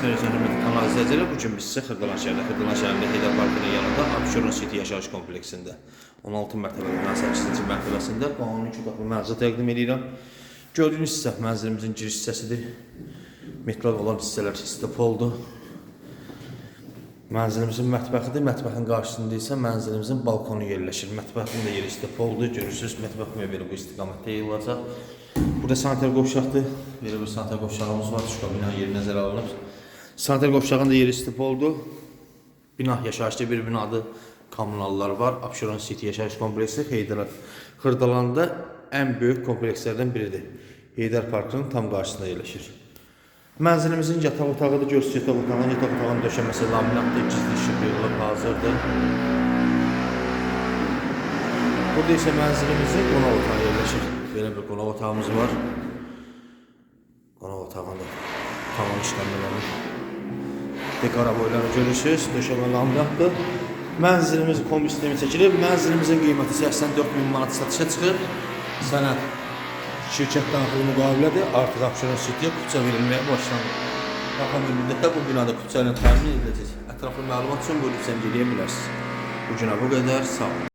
Televizyon hörmətli kanal izləyicilər, bu gün biz sizə Xırdalan şəhərində, Xırdalan şəhərində Heydər Parkının yanında Abşeron City yaşayış kompleksində 16 mərtəbəli 18-ci mərtəbəsində qanuni otaqlı mənzil təqdim edirəm. Gördüyünüz hissə mənzilimizin giriş hissəsidir. Metrol olan hissələr stepoldur. Mənzilimizin mətbəxidir. Mətbəxin qarşısında isə mənzilimizin balkonu yerləşir. Mətbəxin də yeri stepoldur. Görürsüz, mətbəx mebeli bu istiqamətdə yayılacaq. Burada sanitar qovşaqdır. Belə bir sanitar qovşağımız var. Şu bina yeri nəzərə alınıb. Sanitar qovşağın da yeri stepoldur. Bina yaşayışlı bir binadır. Kommunallar var. Abşeron City yaşayış kompleksi Heydər Xırdalanda ən böyük komplekslərdən biridir. Heydər Parkının tam qarşısında yerləşir. Mənzilimizin yataq otağıdır. Görsüz yataq otağının, yataq otağının döşəməsi laminatdır, gizli işıq yollar hazırdır. Burada isə mənzilimizin qonaq otağı yerləşir. Belə bir qonaq otağımız var. Qonaq otağında tamam işləmələri. Dekora boyları görürsüz. Döşəmə laminatdır. Mənzilimiz kombi sistemi çəkilir. Mənzilimizin qiyməti 84 min manat satışa çıxır. Sənəd şirkət daxili müqavilədir. Artıq Abşeron City'yə kupça verilməyə başlanır. Yaxın bir müddətdə bu binada kupça ilə təmin ediləcək. Ətraflı məlumat üçün buyurub zəng edə bilərsiniz. Bu bu qədər. Sağ olun.